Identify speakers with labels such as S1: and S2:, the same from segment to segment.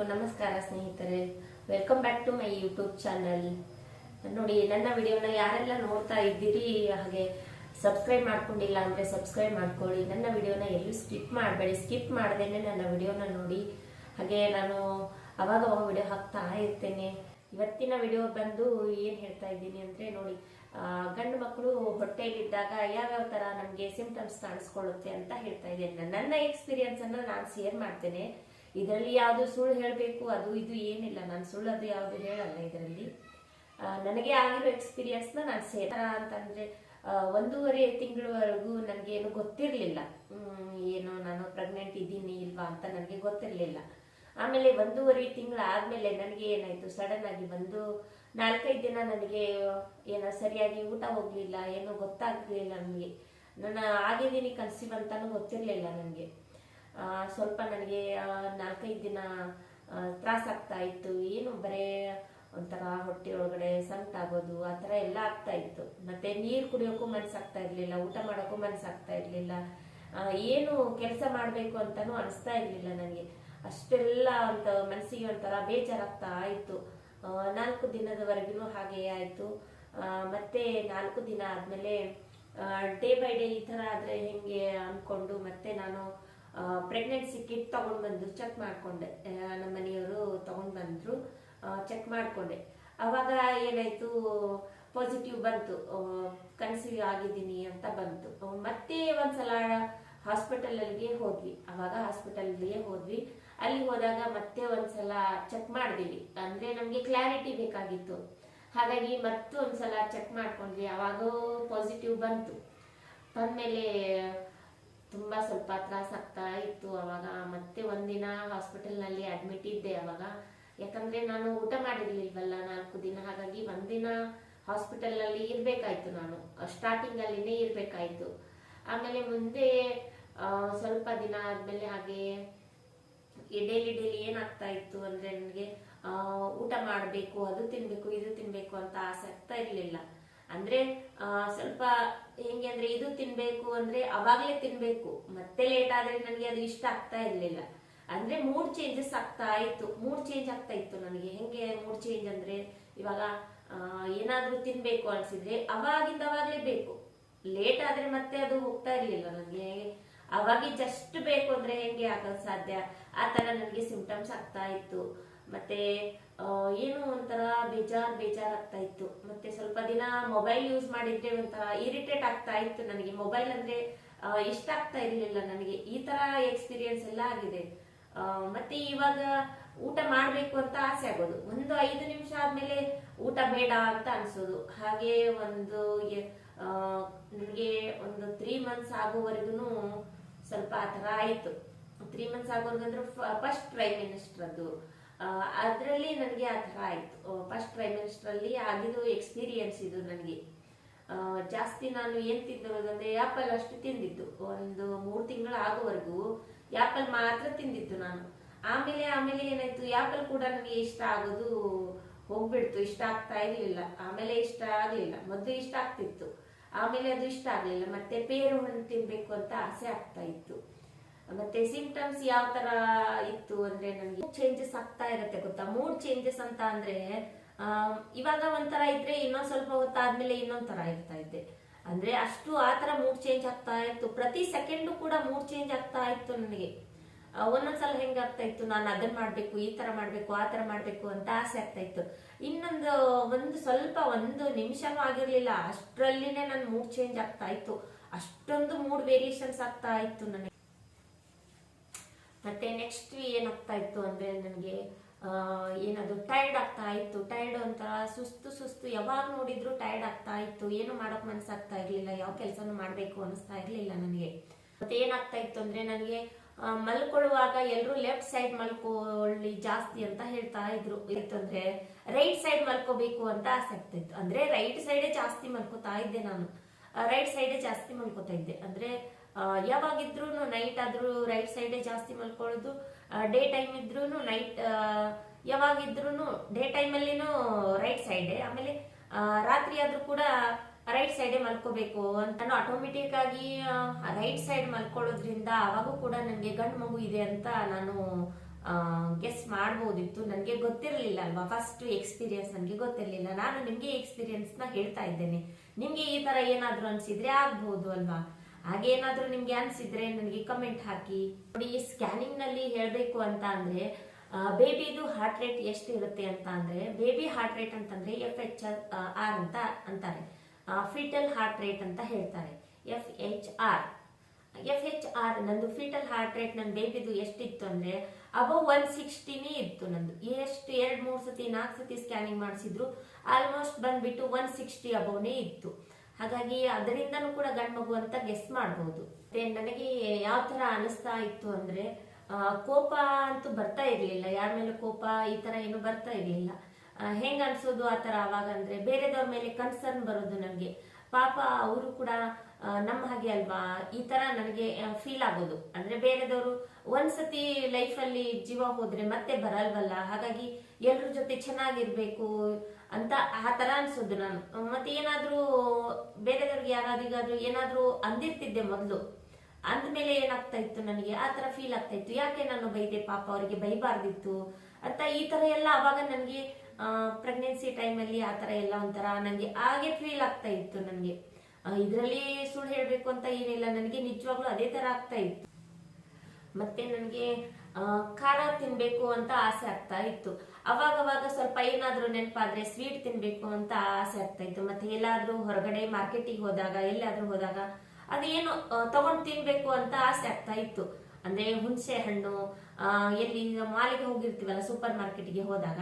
S1: ಎಲ್ಲರಿಗೂ ನಮಸ್ಕಾರ ಸ್ನೇಹಿತರೆ. Welcome back to my YouTube channel ನೋಡಿ, ನನ್ನ ವಿಡಿಯೋನ ಯಾರೆಲ್ಲ ನೋಡ್ತಾ ಇದ್ದೀರಿ, ಹಾಗೆ ಸಬ್ಸ್ಕ್ರೈಬ್ ಮಾಡ್ಕೊಂಡಿಲ್ಲ ಅಂದ್ರೆ ಸಬ್ಸ್ಕ್ರೈಬ್ ಮಾಡ್ಕೊಳ್ಳಿ. ನನ್ನ ವಿಡಿಯೋನ ಎಲ್ಲೂ ಸ್ಕಿಪ್ ಮಾಡಬೇಡಿ. ಸ್ಕಿಪ್ ಮಾಡ್ದೇನೆ ನನ್ನ ವಿಡಿಯೋನ ನೋಡಿ. ಹಾಗೆ ನಾನು ಅವಾಗ ಅವಾಗ ವಿಡಿಯೋ ಹಾಕ್ತಾ ಇರ್ತೇನೆ. ಇವತ್ತಿನ ವಿಡಿಯೋ ಬಂದು ಏನ್ ಹೇಳ್ತಾ ಇದ್ದೀನಿ ಅಂದ್ರೆ ನೋಡಿ ಗಂಡು ಮಕ್ಕಳು ಹೊಟ್ಟೆಯಲ್ಲಿದ್ದಾಗ ಯಾವ್ಯಾವ ತರ ನಮ್ಗೆ ಸಿಂಪ್ಟಮ್ಸ್ ಕಾಣಿಸ್ಕೊಳ್ಳುತ್ತೆ ಅಂತ ಹೇಳ್ತಾ ಇದ್ದೇನೆ. ನನ್ನ ಎಕ್ಸ್ಪೀರಿಯನ್ಸ್ ಅನ್ನ ನಾನು ಶೇರ್ ಮಾಡ್ತೇನೆ. ಇದರಲ್ಲಿ ಯಾವುದು ಸುಳ್ಳು ಹೇಳಬೇಕು, ಅದು ಇದು ಏನಿಲ್ಲ. ನಾನು ಸುಳ್ಳು ಅದು ಯಾವುದು ಹೇಳಲ್ಲ ಇದರಲ್ಲಿ. ನನಗೆ ಆಗಿರೋ ಎಕ್ಸ್ಪೀರಿಯನ್ಸ್ನ ನಾನು ಸೇರ ಅಂತಂದರೆ ಒಂದೂವರೆ ತಿಂಗಳವರೆಗೂ ನನಗೆ ಏನು ಗೊತ್ತಿರಲಿಲ್ಲ ಏನು, ನಾನು ಪ್ರೆಗ್ನೆಂಟ್ ಇದ್ದೀನಿ ಇಲ್ವಾ ಅಂತ ನನಗೆ ಗೊತ್ತಿರಲಿಲ್ಲ. ಆಮೇಲೆ ಒಂದೂವರೆ ತಿಂಗಳು ಆದಮೇಲೆ ನನಗೆ ಏನಾಯಿತು? ಸಡನ್ ಆಗಿ ಬಂದು ನಾಲ್ಕೈದು ದಿನ ನನಗೆ, ಏನೋ ಸರಿಯಾಗಿ ಊಟ ಹೋಗಲಿಲ್ಲ, ಏನೋ ಗೊತ್ತಾಗಲಿಲ್ಲ ನನಗೆ. ನನ್ನ ಆಗಿದ್ದೀನಿ ಕನ್ಸಿವ್ ಅಂತಲೂ ಗೊತ್ತಿರಲಿಲ್ಲ ನನಗೆ. ಸ್ವಲ್ಪ ನನಗೆ ನಾಲ್ಕೈದು ದಿನ ತ್ರಾಸಾಗ್ತಾ ಇತ್ತು. ಏನು ಬರೇ ಒಂಥರ ಹೊಟ್ಟೆ ಒಳಗಡೆ ಸಂಟಾಗೋದು ಆ ಥರ ಎಲ್ಲ ಆಗ್ತಾ ಇತ್ತು. ಮತ್ತೆ ನೀರು ಕುಡಿಯೋಕ್ಕೂ ಮನಸ್ಸಾಗ್ತಾ ಇರಲಿಲ್ಲ, ಊಟ ಮಾಡೋಕ್ಕೂ ಮನಸ್ಸಾಗ್ತಾ ಇರಲಿಲ್ಲ. ಏನು ಕೆಲಸ ಮಾಡಬೇಕು ಅಂತಲೂ ಅನಿಸ್ತಾ ಇರಲಿಲ್ಲ ನನಗೆ. ಅಷ್ಟೆಲ್ಲ ಅಂತ ಮನಸ್ಸಿಗೆ ಒಂಥರ ಬೇಜಾರಾಗ್ತಾ ಇತ್ತು. ನಾಲ್ಕು ದಿನದವರೆಗೂ ಹಾಗೆ ಆಯಿತು. ಮತ್ತೆ ನಾಲ್ಕು ದಿನ ಆದಮೇಲೆ ಡೇ ಬೈ ಡೇ ಈ ಥರ ಆದರೆ ಹೆಂಗೆ ಅಂದ್ಕೊಂಡು ಮತ್ತೆ ನಾನು ಪ್ರೆಗ್ನೆನ್ಸಿ ಕಿಟ್ ತೊಗೊಂಡು ಬಂದು ಚೆಕ್ ಮಾಡಿಕೊಂಡೆ. ನಮ್ಮ ಮನೆಯವರು ತೊಗೊಂಡು ಬಂದರು. ಚೆಕ್ ಮಾಡಿಕೊಂಡೆ. ಅವಾಗ ಏನಾಯಿತು ಪಾಸಿಟಿವ್ ಬಂತು. ಕನ್ಸೀವ್ ಆಗಿದ್ದೀನಿ ಅಂತ ಬಂತು. ಮತ್ತೆ ಒಂದ್ಸಲ ಹಾಸ್ಪಿಟಲಲ್ಲಿಗೆ ಹೋದ್ವಿ. ಆವಾಗ ಹಾಸ್ಪಿಟಲ್ಗೆ ಹೋದ್ವಿ. ಅಲ್ಲಿ ಹೋದಾಗ ಮತ್ತೆ ಒಂದ್ಸಲ ಚೆಕ್ ಮಾಡಿದ್ವಿ. ಅಂದರೆ ನಮಗೆ ಕ್ಲಾರಿಟಿ ಬೇಕಾಗಿತ್ತು. ಹಾಗಾಗಿ ಮತ್ತೆ ಒಂದ್ಸಲ ಚೆಕ್ ಮಾಡ್ಕೊಂಡ್ವಿ. ಅವಾಗ ಪಾಸಿಟಿವ್ ಬಂತು. ಬಂದ್ಮೇಲೆ ತುಂಬಾ ಸ್ವಲ್ಪ ತ್ರಾಸ ಆಗ್ತಾ ಇತ್ತು ಅವಾಗ. ಮತ್ತೆ ಒಂದಿನ ಹಾಸ್ಪಿಟಲ್ನಲ್ಲಿ ಅಡ್ಮಿಟ್ ಇದ್ದೆ ಅವಾಗ. ಯಾಕಂದ್ರೆ ನಾನು ಊಟ ಮಾಡಿರ್ಲಿಲ್ವಲ್ಲ ನಾಲ್ಕು ದಿನ. ಹಾಗಾಗಿ ಒಂದಿನ ಹಾಸ್ಪಿಟಲ್ನಲ್ಲಿ ಇರಬೇಕಾಯ್ತು ನಾನು. ಸ್ಟಾರ್ಟಿಂಗ್ ಅಲ್ಲಿನೇ ಇರ್ಬೇಕಾಯ್ತು. ಆಮೇಲೆ ಮುಂದೆ ಸ್ವಲ್ಪ ದಿನ ಆದ್ಮೇಲೆ ಹಾಗೆ ಡೈಲಿ ಡೈಲಿ ಏನಾಗ್ತಾ ಇತ್ತು ಅಂದ್ರೆ ನನಗೆ ಊಟ ಮಾಡಬೇಕು, ಅದು ತಿನ್ಬೇಕು, ಇದು ತಿನ್ಬೇಕು ಅಂತ ಆಸೆ ಆಗ್ತಾ ಇರ್ಲಿಲ್ಲ. ಅಂದ್ರೆ ಸ್ವಲ್ಪ ಹೆಂಗೆ ಅಂದ್ರೆ ಇದು ತಿನ್ಬೇಕು ಅಂದ್ರೆ ಅವಾಗ್ಲೇ ತಿನ್ಬೇಕು. ಮತ್ತೆ ಲೇಟ್ ಆದ್ರೆ ನನಗೆ ಅದು ಇಷ್ಟ ಆಗ್ತಾ ಇರ್ಲಿಲ್ಲ. ಅಂದ್ರೆ ಮೂಡ್ ಚೇಂಜಸ್ ಆಗ್ತಾ ಇತ್ತು. ಮೂಡ್ ಚೇಂಜ್ ಆಗ್ತಾ ಇತ್ತು ನನಗೆ. ಹೆಂಗೆ ಮೂಡ್ ಚೇಂಜ್ ಅಂದ್ರೆ, ಇವಾಗ ಏನಾದ್ರೂ ತಿನ್ಬೇಕು ಅನ್ಸಿದ್ರೆ ಅವಾಗಿಂದ ಅವಾಗ್ಲೇ ಬೇಕು. ಲೇಟ್ ಆದ್ರೆ ಮತ್ತೆ ಅದು ಹೋಗ್ತಾ ಇರ್ಲಿಲ್ಲ ನನಗೆ. ಅವಾಗ ಜಸ್ಟ್ ಬೇಕು ಅಂದ್ರೆ ಹೆಂಗೆ ಆಗೋದು ಸಾಧ್ಯ? ಆ ತರ ನನಗೆ ಸಿಂಪ್ಟಮ್ಸ್ ಆಗ್ತಾ ಇತ್ತು. ಮತ್ತೆ ಏನು ಒಂಥರ ಬೇಜಾರ್ ಬೇಜಾರ್ ಆಗ್ತಾ ಇತ್ತು. ಮತ್ತೆ ಸ್ವಲ್ಪ ದಿನ ಮೊಬೈಲ್ ಯೂಸ್ ಮಾಡಿದ್ರೆ ಒಂಥರ ಇರಿಟೇಟ್ ಆಗ್ತಾ ಇತ್ತು ನನಗೆ. ಮೊಬೈಲ್ ಅಂದ್ರೆ ಇಷ್ಟ ಆಗ್ತಾ ಇರಲಿಲ್ಲ ನನಗೆ. ಈ ತರ ಎಕ್ಸ್ಪೀರಿಯನ್ಸ್ ಎಲ್ಲ ಆಗಿದೆ. ಮತ್ತೆ ಇವಾಗ ಊಟ ಮಾಡ್ಬೇಕು ಅಂತ ಆಸೆ ಆಗೋದು. ಒಂದು ಐದು ನಿಮಿಷ ಆದ್ಮೇಲೆ ಊಟ ಬೇಡ ಅಂತ ಅನ್ಸೋದು. ಹಾಗೆ ಒಂದು ನನಗೆ ಒಂದು ತ್ರೀ ಮಂತ್ಸ್ ಆಗೋವರೆಗೂ ಸ್ವಲ್ಪ ಆ ಥರ ಆಯಿತು. ತ್ರೀ ಮಂತ್ಸ್ ಆಗೋವರೆಗೂ ಅಂದ್ರೆ ಫಸ್ಟ್ ಪ್ರೈಮ್ ಮಿನಿಸ್ಟರ್ ಅದು ಅದರಲ್ಲಿ ನನಗೆ ಆ ಥರ ಆಯಿತು. ಫಸ್ಟ್ ಅಲ್ಲಿ ಆಗಿದ್ದು ಎಕ್ಸ್ಪೀರಿಯನ್ಸ್ ಇದು ನನಗೆ. ಜಾಸ್ತಿ ನಾನು ಏನು ತಿಂದಿರೋದಂದ್ರೆ ಆ್ಯಪಲ್ ಅಷ್ಟು ತಿಂದಿದ್ದು. ಒಂದು ಮೂರು ತಿಂಗಳು ಆಗೋವರೆಗೂ ಆಪಲ್ ಮಾತ್ರ ತಿಂದಿದ್ದು ನಾನು. ಆಮೇಲೆ ಆಮೇಲೆ ಏನಾಯ್ತು ಆ್ಯಪಲ್ ಕೂಡ ನನಗೆ ಇಷ್ಟ ಆಗೋದು ಹೋಗ್ಬಿಡ್ತು. ಇಷ್ಟ ಆಗ್ತಾ ಇರಲಿಲ್ಲ. ಆಮೇಲೆ ಇಷ್ಟ ಆಗಲಿಲ್ಲ. ಮೊದಲು ಇಷ್ಟ ಆಗ್ತಿತ್ತು. ಆಮೇಲೆ ಅದು ಇಷ್ಟ ಆಗಲಿಲ್ಲ. ಮತ್ತೆ ಪೇರು ಹಣ್ಣು ತಿನ್ಬೇಕು ಅಂತ ಆಸೆ ಆಗ್ತಾ ಇತ್ತು. ಮತ್ತೆ ಸಿಂಪ್ಟಮ್ಸ್ ಯಾವ ತರ ಇತ್ತು ಅಂದ್ರೆ ನನಗೆ ಚೇಂಜಸ್ ಆಗ್ತಾ ಇರತ್ತೆ ಗೊತ್ತಾ? ಮೂಡ್ ಚೇಂಜಸ್ ಅಂತ ಅಂದ್ರೆ ಇವಾಗ ಒಂಥರ ಇದ್ರೆ ಇನ್ನೊಂದ್ ಸ್ವಲ್ಪ ಹೊತ್ತಾದ್ಮೇಲೆ ಇನ್ನೊಂದ್ ತರ ಇರ್ತಾ ಇದ್ದೆ. ಅಂದ್ರೆ ಅಷ್ಟು ಆ ತರ ಮೂಡ್ ಚೇಂಜ್ ಆಗ್ತಾ ಇತ್ತು. ಪ್ರತಿ ಸೆಕೆಂಡು ಕೂಡ ಮೂಡ್ ಚೇಂಜ್ ಆಗ್ತಾ ಇತ್ತು ನನಗೆ. ಒಂದೊಂದ್ಸಲ ಹೆಂಗಾಗ್ತಾ ಇತ್ತು? ನಾನು ಅದನ್ನ ಮಾಡ್ಬೇಕು, ಈ ತರ ಮಾಡ್ಬೇಕು, ಆ ತರ ಮಾಡ್ಬೇಕು ಅಂತ ಆಸೆ ಆಗ್ತಾ ಇತ್ತು. ಇನ್ನೊಂದು, ಒಂದು ಸ್ವಲ್ಪ ಒಂದು ನಿಮಿಷನೂ ಆಗಿರ್ಲಿಲ್ಲ. ಅಷ್ಟರಲ್ಲಿನೇ ನನ್ನ ಮೂಡ್ ಚೇಂಜ್ ಆಗ್ತಾ ಇತ್ತು. ಅಷ್ಟೊಂದು ಮೂಡ್ ವೇರಿಯೇಷನ್ಸ್ ಆಗ್ತಾ ಇತ್ತು ನನಗೆ. ಮತ್ತೆ ನೆಕ್ಸ್ಟ್ ಏನಾಗ್ತಾ ಇತ್ತು ಅಂದ್ರೆ ನನಗೆ ಏನದು ಟೈರ್ಡ್ ಆಗ್ತಾ ಇತ್ತು. ಟೈರ್ಡ್ ಒಂಥರ ಸುಸ್ತು ಸುಸ್ತು. ಯಾವಾಗ ನೋಡಿದ್ರು ಟೈರ್ಡ್ ಆಗ್ತಾ ಇತ್ತು. ಏನು ಮಾಡಕ್ ಮನಸ್ಸಾಗ್ತಾ ಇರ್ಲಿಲ್ಲ. ಯಾವ ಕೆಲಸನೂ ಮಾಡ್ಬೇಕು ಅನಿಸ್ತಾ ಇರ್ಲಿಲ್ಲ ನನಗೆ. ಮತ್ತೆ ಏನಾಗ್ತಾ ಇತ್ತು ಅಂದ್ರೆ ನನಗೆ ಮಲ್ಕೊಳ್ಳುವಾಗ ಎಲ್ಲರೂ ಲೆಫ್ಟ್ ಸೈಡ್ ಮಲ್ಕೊಳ್ಳಿ ಜಾಸ್ತಿ ಅಂತ ಹೇಳ್ತಾ ಇದ್ರು. ಇತ್ತು ಅಂದ್ರೆ ರೈಟ್ ಸೈಡ್ ಮಲ್ಕೋಬೇಕು ಅಂತ ಆಸೆ ಆಗ್ತಾ ಇತ್ತು. ಅಂದ್ರೆ ರೈಟ್ ಸೈಡೇ ಜಾಸ್ತಿ ಮಲ್ಕೋತಾ ಇದ್ದೆ ನಾನು. ರೈಟ್ ಸೈಡೇ ಜಾಸ್ತಿ ಮಲ್ಕೋತಾ ಇದ್ದೆ. ಅಂದ್ರೆ ಯಾವಾಗಿದ್ರು ನೈಟ್ ಆದ್ರೂ ರೈಟ್ ಸೈಡೇ ಜಾಸ್ತಿ ಮಲ್ಕೊಳ್ಳೋದು. ಡೇ ಟೈಮ್ ಇದ್ರೂ ನೈಟ್ ಯಾವಾಗಿದ್ರು ಡೇ ಟೈಮಲ್ಲಿನೂ ರೈಟ್ ಸೈಡೇ ಆಮೇಲೆ ರಾತ್ರಿ ಆದ್ರೂ ಕೂಡ ರೈಟ್ ಸೈಡೇ ಮಲ್ಕೋಬೇಕು ಅಂತ ನಾನು ಆಟೋಮೆಟಿಕ್ ಆಗಿ ರೈಟ್ ಸೈಡ್ ಮಲ್ಕೊಳ್ಳೋದ್ರಿಂದ ಅವಾಗೂ ಕೂಡ ನನಗೆ ಗಂಡು ಮಗು ಇದೆ ಅಂತ ನಾನು ಗೆಸ್ ಮಾಡ್ಬೋದಿತ್ತು. ನನಗೆ ಗೊತ್ತಿರಲಿಲ್ಲ ಅಲ್ವಾ? ಫಸ್ಟ್ ಎಕ್ಸ್ಪೀರಿಯನ್ಸ್ ನನಗೆ ಗೊತ್ತಿರಲಿಲ್ಲ. ನಾನು ನಿಮಗೆ ಎಕ್ಸ್ಪೀರಿಯನ್ಸ್ನ ಹೇಳ್ತಾ ಇದ್ದೇನೆ. ನಿಮ್ಗೆ ಈ ತರ ಏನಾದರೂ ಅನ್ಸಿದ್ರೆ ಆಗ್ಬಹುದು ಅಲ್ವಾ? ಹಾಗೆ ನಿಮಗೆ ಅನ್ಸಿದ್ರೆ ನನಗೆ ಕಮೆಂಟ್ ಹಾಕಿ. ನೋಡಿ ಸ್ಕ್ಯಾನಿಂಗ್ನಲ್ಲಿ ಹೇಳಬೇಕು ಅಂತ ಅಂದ್ರೆ ಬೇಬಿದು ಹಾರ್ಟ್ ರೇಟ್ ಎಷ್ಟು ಇರುತ್ತೆ ಅಂತ ಅಂದ್ರೆ ಬೇಬಿ ಹಾರ್ಟ್ ರೇಟ್ ಅಂತಂದ್ರೆ ಎಫ್ ಎಚ್ ಆರ್ ಅಂತ ಅಂತಾರೆ. ಫೀಟಲ್ ಹಾರ್ಟ್ ರೇಟ್ ಅಂತ ಹೇಳ್ತಾರೆ. F H R F H R ನಂದು ಫೀಟಲ್ ಹಾರ್ಟ್ ರೇಟ್ ನನ್ನ ಬೇಬಿದು ಎಷ್ಟಿತ್ತು ಅಂದ್ರೆ ಅಬೌವ್ ಒನ್ ಸಿಕ್ಸ್ಟಿನೇ ಇತ್ತು ನಂದು. ಎಷ್ಟು, ಎರಡ್, ಮೂರ್ ಸತಿ, ನಾಲ್ಕು ಸತಿ ಸ್ಕ್ಯಾನಿಂಗ್ ಮಾಡಿಸಿದ್ರು ಆಲ್ಮೋಸ್ಟ್ ಬಂದ್ಬಿಟ್ಟು ಒನ್ ಸಿಕ್ಸ್ಟಿ ಅಬೌವ್ನೇ ಇತ್ತು. ಹಾಗಾಗಿ ಅದರಿಂದನೂ ಕೂಡ ಗಂಡು ಮಗು ಅಂತ ಗೆಸ್ ಮಾಡಬಹುದು ಮತ್ತೆ ನನಗೆ ಯಾವ ತರ ಅನಿಸ್ತಾ ಇತ್ತು ಅಂದ್ರೆ ಕೋಪ ಅಂತೂ ಬರ್ತಾ ಇರ್ಲಿಲ್ಲ. ಯಾರ ಮೇಲೆ ಕೋಪ, ಈ ತರ ಏನು ಬರ್ತಾ ಇರ್ಲಿಲ್ಲ. ಹೆಂಗ ಅನ್ಸೋದು ಆ ತರ ಅವಾಗ ಅಂದ್ರೆ, ಬೇರೆದವ್ರ ಮೇಲೆ ಕನ್ಸರ್ನ್ ಬರೋದು ನನಗೆ. ಪಾಪ ಅವರು ಕೂಡ ನಮ್ಮ ಹಾಗೆ ಅಲ್ವಾ? ಈ ತರ ನನಗೆ ಫೀಲ್ ಆಗೋದು. ಅಂದ್ರೆ ಬೇರೆದವರು ಒಂದ್ಸತಿ ಲೈಫಲ್ಲಿ ಜೀವ ಹೋದ್ರೆ ಮತ್ತೆ ಬರಲ್ವಲ್ಲ? ಹಾಗಾಗಿ ಎಲ್ರ ಜೊತೆ ಚೆನ್ನಾಗಿರ್ಬೇಕು. ಅಂತ ಆ ತರ ಅನ್ಸೋದು ನಾನು. ಮತ್ತೆ ಏನಾದ್ರೂ ಬೇರೆದವ್ರಿಗೆ ಯಾರಾದ್ರಿಗಾದ್ರೂ ಏನಾದ್ರೂ ಅಂದಿರ್ತಿದ್ದೆ ಮೊದಲು, ಅಂದ್ಮೇಲೆ ಏನಾಗ್ತಾ ಇತ್ತು ನನಗೆ? ಆ ತರ ಫೀಲ್ ಆಗ್ತಾ ಇತ್ತು. ಯಾಕೆ ನಾನು ಬೈದೆ? ಪಾಪ ಅವರಿಗೆ ಬೈಬಾರ್ದಿತ್ತು ಅಂತ ಈ ತರ ಎಲ್ಲ ಅವಾಗ ನನಗೆ ಪ್ರೆಗ್ನೆನ್ಸಿ ಟೈಮಲ್ಲಿ ಆ ತರ ಎಲ್ಲ ಒಂಥರ ನನಗೆ ಹಾಗೆ ಫೀಲ್ ಆಗ್ತಾ ಇತ್ತು ನನಗೆ. ಇದರಲ್ಲಿ ಸುಳ್ಳು ಹೇಳಬೇಕು ಅಂತ ಏನಿಲ್ಲ. ನನಗೆ ನಿಜವಾಗ್ಲೂ ಅದೇ ತರ ಆಗ್ತಾ ಇತ್ತು. ಮತ್ತೆ ನನಗೆ ಖಾರ ತಿನ್ಬೇಕು ಅಂತ ಆಸೆ ಆಗ್ತಾ ಇತ್ತು. ಅವಾಗವಾಗ ಅವಾಗ ಸ್ವಲ್ಪ ಏನಾದ್ರೂ ನೆನಪಾದ್ರೆ ಸ್ವೀಟ್ ತಿನ್ಬೇಕು ಅಂತ ಆಸೆ ಆಗ್ತಾ ಇತ್ತು. ಮತ್ತೆ ಎಲ್ಲಾದ್ರೂ ಹೊರಗಡೆ ಮಾರ್ಕೆಟಿಗೆ ಹೋದಾಗ, ಎಲ್ಲಾದ್ರೂ ಹೋದಾಗ ಅದೇನು ತಗೊಂಡ್ ತಿನ್ಬೇಕು ಅಂತ ಆಸೆ ಆಗ್ತಾ ಇತ್ತು. ಅಂದ್ರೆ ಹುಣಸೆ ಹಣ್ಣು ಎಲ್ಲಿ ಮಾಲಿಗೆ ಹೋಗಿರ್ತೀವಲ್ಲ, ಸೂಪರ್ ಮಾರ್ಕೆಟ್ಗೆ ಹೋದಾಗ,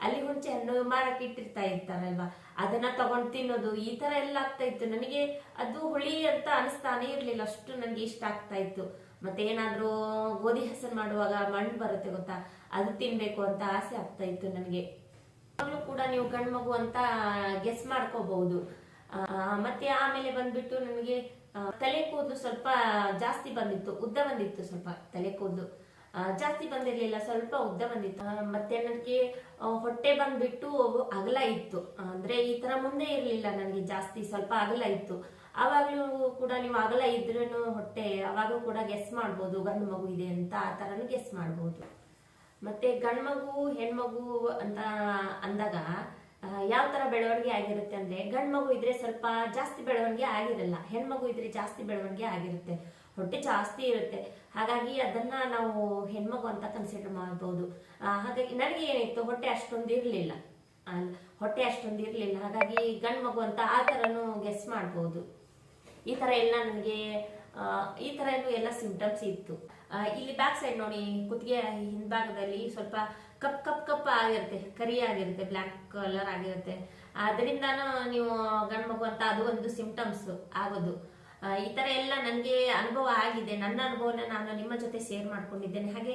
S1: ಅಲ್ಲಿ ಹುಣಸೆ ಹಣ್ಣು ಮಾರಕ್ಕೆ ಇಟ್ಟಿರ್ತಾ ಇರ್ತಾರಲ್ವಾ? ಅದನ್ನ ತಗೊಂಡ್ ತಿನ್ನೋದು, ಈ ತರ ಎಲ್ಲ ಆಗ್ತಾ ಇತ್ತು. ನನಗೆ ಅದು ಹುಳಿ ಅಂತ ಅನಿಸ್ತಾನೆ ಇರ್ಲಿಲ್ಲ. ಅಷ್ಟು ನನಗೆ ಇಷ್ಟ ಆಗ್ತಾ ಇತ್ತು. ಮತ್ತೆ ಏನಾದ್ರೂ ಗೋಧಿ ಹಸನ್ ಮಾಡುವಾಗ ಮಣ್ಣು ಬರುತ್ತೆ ಗೊತ್ತಾ? ಅದು ತಿನ್ಬೇಕು ಅಂತ ಆಸೆ ಆಗ್ತಾ ಇತ್ತು ನನಗೆ. ಕೂಡ ನೀವು ಗಂಡು ಮಗು ಅಂತ ಗೆಸ್ ಮಾಡ್ಕೋಬಹುದು. ಮತ್ತೆ ಆಮೇಲೆ ಬಂದ್ಬಿಟ್ಟು ನನಗೆ ತಲೆ ಕೂದಲು ಸ್ವಲ್ಪ ಜಾಸ್ತಿ ಬಂದಿತ್ತು, ಉದ್ದ ಬಂದಿತ್ತು ಸ್ವಲ್ಪ ತಲೆ ಕೂದಲು. ಜಾಸ್ತಿ ಬಂದಿರ್ಲಿಲ್ಲ, ಸ್ವಲ್ಪ ಉದ್ದ ಬಂದಿತ್ತು. ಮತ್ತೆ ನನಗೆ ಹೊಟ್ಟೆ ಬಂದ್ಬಿಟ್ಟು ಅಗಲ ಇತ್ತು. ಅಂದ್ರೆ ಈ ತರ ಮುಂದೆ ಇರ್ಲಿಲ್ಲ ನನಗೆ ಜಾಸ್ತಿ, ಸ್ವಲ್ಪ ಅಗಲ ಇತ್ತು. ಅವಾಗ್ಲೂ ಕೂಡ ನೀವು ಅಗಲ ಇದ್ರೂ ಹೊಟ್ಟೆ ಅವಾಗೂ ಕೂಡ ಗೆಸ್ ಮಾಡ್ಬೋದು, ಗಂಡು ಮಗು ಇದೆ ಅಂತ ಆ ತರನು ಗೆಸ್ ಮಾಡ್ಬೋದು. ಮತ್ತೆ ಗಂಡ್ಮಗು ಹೆಣ್ಮಗು ಅಂತ ಅಂದಾಗ ಯಾವ ತರ ಬೆಳವಣಿಗೆ ಆಗಿರುತ್ತೆ ಅಂದ್ರೆ ಗಂಡ್ಮಗು ಇದ್ರೆ ಸ್ವಲ್ಪ ಜಾಸ್ತಿ ಬೆಳವಣಿಗೆ ಆಗಿರಲ್ಲ ಹೆಣ್ಮಗು ಇದ್ರೆ ಜಾಸ್ತಿ ಬೆಳವಣಿಗೆ ಆಗಿರುತ್ತೆ, ಹೊಟ್ಟೆ ಜಾಸ್ತಿ ಇರುತ್ತೆ. ಹಾಗಾಗಿ ಅದನ್ನ ನಾವು ಹೆಣ್ಮಗು ಅಂತ ಕನ್ಸಿಡರ್ ಮಾಡ್ಬೋದು. ಹಾಗಾಗಿ ನನಗೆ ಏನಿತ್ತು ಹೊಟ್ಟೆ ಅಷ್ಟೊಂದು ಇರಲಿಲ್ಲ. ಹೊಟ್ಟೆ ಅಷ್ಟೊಂದು ಇರಲಿಲ್ಲ. ಹಾಗಾಗಿ ಗಂಡು ಮಗು ಅಂತ ಆ ತರನು ಗೆಸ್ ಮಾಡ್ಬೋದು. ಈ ತರ ಎಲ್ಲ ನನಗೆ ಈ ತರ ಎಲ್ಲ ಸಿಂಟಮ್ಸ್ ಇತ್ತು. ಇಲ್ಲಿ ಬ್ಯಾಕ್ ಸೈಡ್ ನೋಡಿ, ಕುತ್ತಿಗೆ ಹಿಂಭಾಗದಲ್ಲಿ ಸ್ವಲ್ಪ ಕಪ್ ಕಪ್ ಕಪ್ ಆಗಿರುತ್ತೆ, ಕರಿ ಆಗಿರುತ್ತೆ ಬ್ಲ್ಯಾಕ್ ಕಲರ್ ಆಗಿರುತ್ತೆ. ಅದರಿಂದಾನು ನೀವು ಗಂಡ ಮಗು ಅಂತ ಅದು ಒಂದು ಸಿಂಪ್ಟಮ್ಸ್ ಆಗೋದು. ಈ ತರ ಎಲ್ಲ ನನಗೆ ಅನುಭವ ಆಗಿದೆ. ನನ್ನ ಅನುಭವನ ನಾನು ನಿಮ್ಮ ಜೊತೆ ಶೇರ್ ಮಾಡ್ಕೊಂಡಿದ್ದೇನೆ. ಹಾಗೆ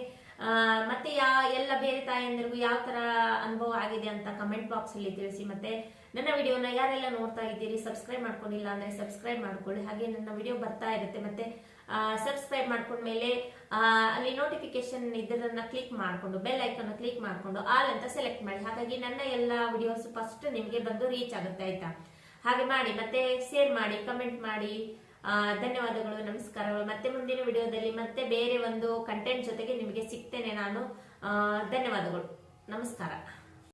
S1: ಮತ್ತೆ ಯಾ, ಎಲ್ಲ ಬೇರೆ ತಾಯಂದಿರಿಗೂ ಯಾವ ತರ ಅನುಭವ ಆಗಿದೆ ಅಂತ ಕಮೆಂಟ್ ಬಾಕ್ಸ್ ಅಲ್ಲಿ ತಿಳಿಸಿ. ಮತ್ತೆ ನನ್ನ ವಿಡಿಯೋನ ಯಾರೆಲ್ಲ ನೋಡ್ತಾ ಇದ್ದೀರಿ ಸಬ್ಸ್ಕ್ರೈಬ್ ಮಾಡ್ಕೊಂಡಿಲ್ಲ ಅಂದ್ರೆ ಸಬ್ಸ್ಕ್ರೈಬ್ ಮಾಡ್ಕೊಳ್ಳಿ. ಹಾಗೆ ನನ್ನ ವಿಡಿಯೋ ಬರ್ತಾ ಇರುತ್ತೆ. ಮತ್ತೆ ಸಬ್ಸ್ಕ್ರೈಬ್ ಮಾಡ್ಕೊಂಡ್ಮೇಲೆ ಅಲ್ಲಿ ನೋಟಿಫಿಕೇಶನ್ ಇದನ್ನ ಕ್ಲಿಕ್ ಮಾಡಿಕೊಂಡು ಬೆಲ್ ಐಕನ್ ಕ್ಲಿಕ್ ಮಾಡಿಕೊಂಡು ಆಲ್ ಅಂತ ಸೆಲೆಕ್ಟ್ ಮಾಡಿ. ಹಾಗಾಗಿ ನನ್ನ ಎಲ್ಲ ವಿಡಿಯೋಸ್ ಫಸ್ಟ್ ನಿಮಗೆ ಬಂದು ರೀಚ್ ಆಗುತ್ತೆ ಆಯ್ತಾ? ಹಾಗೆ ಮಾಡಿ, ಮತ್ತೆ ಶೇರ್ ಮಾಡಿ ಕಮೆಂಟ್ ಮಾಡಿ. ಧನ್ಯವಾದಗಳು, ನಮಸ್ಕಾರಗಳು. ಮತ್ತೆ ಮುಂದಿನ ವಿಡಿಯೋದಲ್ಲಿ ಮತ್ತೆ ಬೇರೆ ಒಂದು ಕಂಟೆಂಟ್ ಜೊತೆಗೆ ನಿಮಗೆ ಸಿಗ್ತೇನೆ ನಾನು. ಧನ್ಯವಾದಗಳು. ನಮಸ್ಕಾರ.